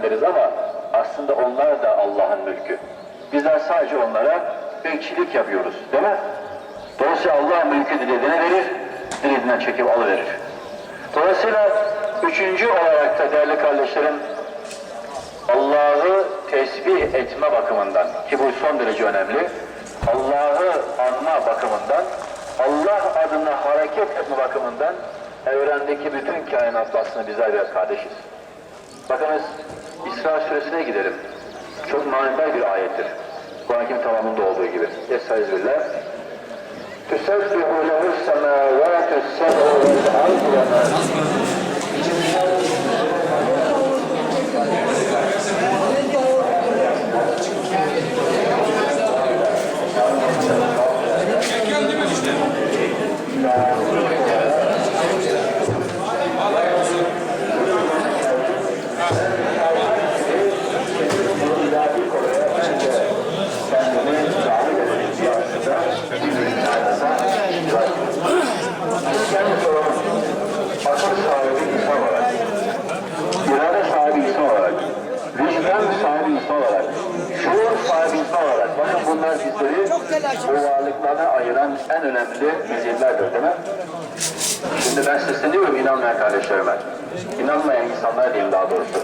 zannederiz ama aslında onlar da Allah'ın mülkü. Bizler sadece onlara bekçilik yapıyoruz değil mi? Dolayısıyla Allah mülkü dilediğine verir, dilediğinden çekip alıverir. Dolayısıyla üçüncü olarak da değerli kardeşlerim Allah'ı tesbih etme bakımından ki bu son derece önemli. Allah'ı anma bakımından, Allah adına hareket etme bakımından evrendeki bütün kainatla aslında bizler birer kardeşiz. Bakınız İsra suresine gidelim. Çok manidar bir ayettir. Kur'an-ı tamamında olduğu gibi. Estağfirullah. Tüsebbihu lehu semâvâtü seb'u vel ardu ve mâ sahibi insan olarak, şuur sahibi insan olarak, bakın bunlar bizleri bu varlıklarına ayıran en önemli meziyetlerdir değil mi? Şimdi ben sesleniyorum inanmayan kardeşlerime. İnanmayan insanlar diyeyim daha doğrusu.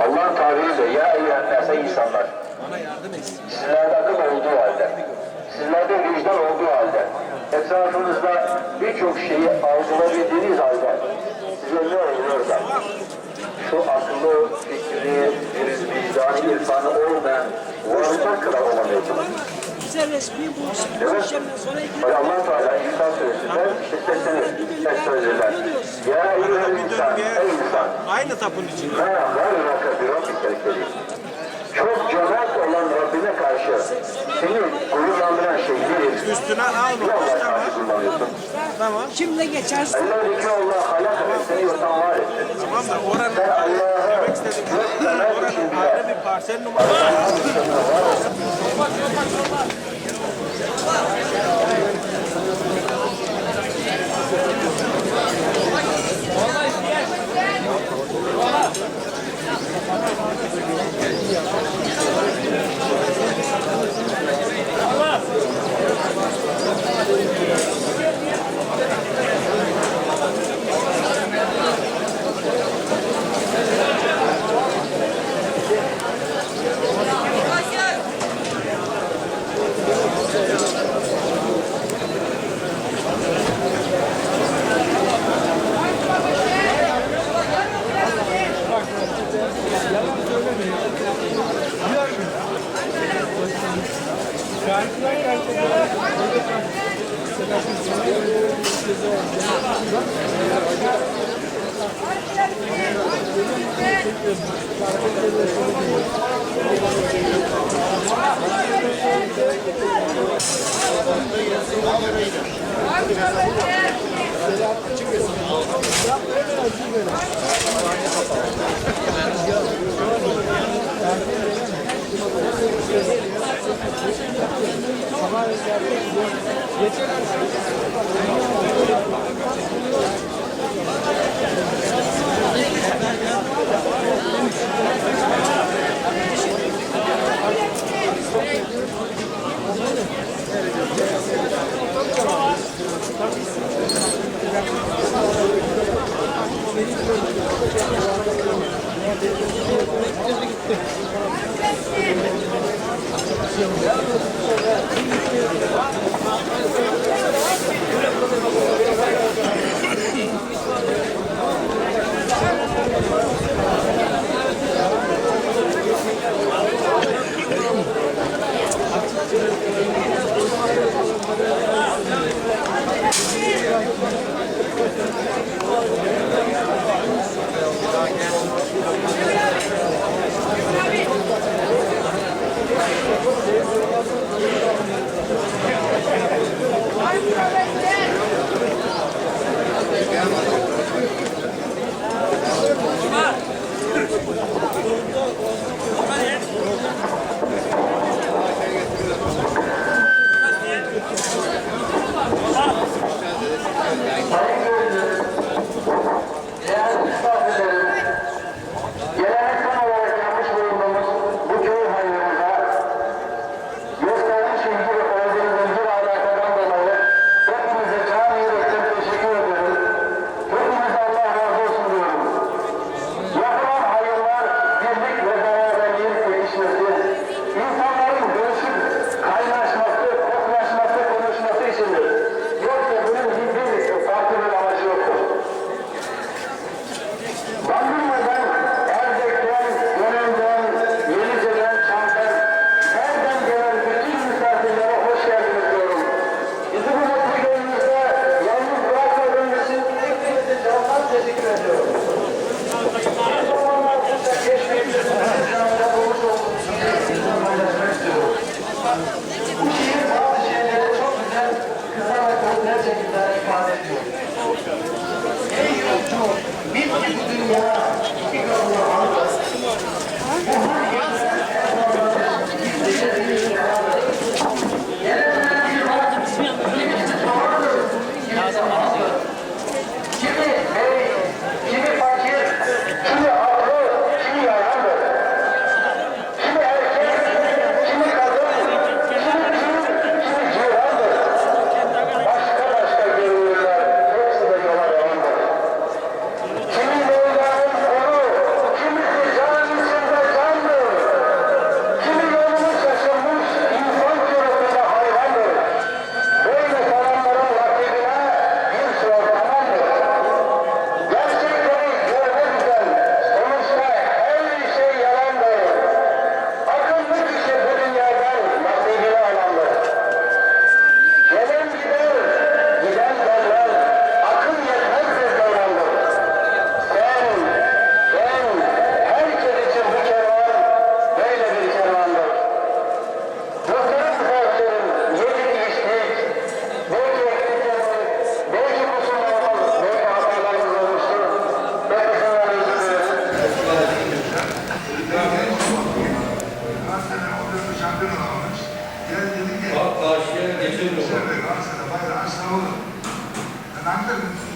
Allah'ın tabiriyle ya eyyühennâse insanlar. Sizlerde akıl olduğu halde, sizlerde vicdan olduğu halde, etrafınızda birçok şeyi algılayabildiğiniz halde size ne oluyor da şu akıllı, fikri, vicdanı, irfanı olmayan varlıklar kadar olamıyorsunuz. Bize resmi bu sonra Allah Teala İnsan Suresi'nde seslenir, seslenirler. Ya eyyühel insan, ey insan, Aynı tapın içinde. Var rakı bir. Çok cömert olan Rabbine karşı seni gururlandıran şey nedir? Üstüne alma. Ne Allah'a Tamam. Tamam. kimle geçerse Ellezî Allah halak seni yoktan var etti. Tamam da oranın Sen Allah'a demek istediğim için oranın ayrı bir parsel numarası. Geçen Değerli Ben Ankara'nın.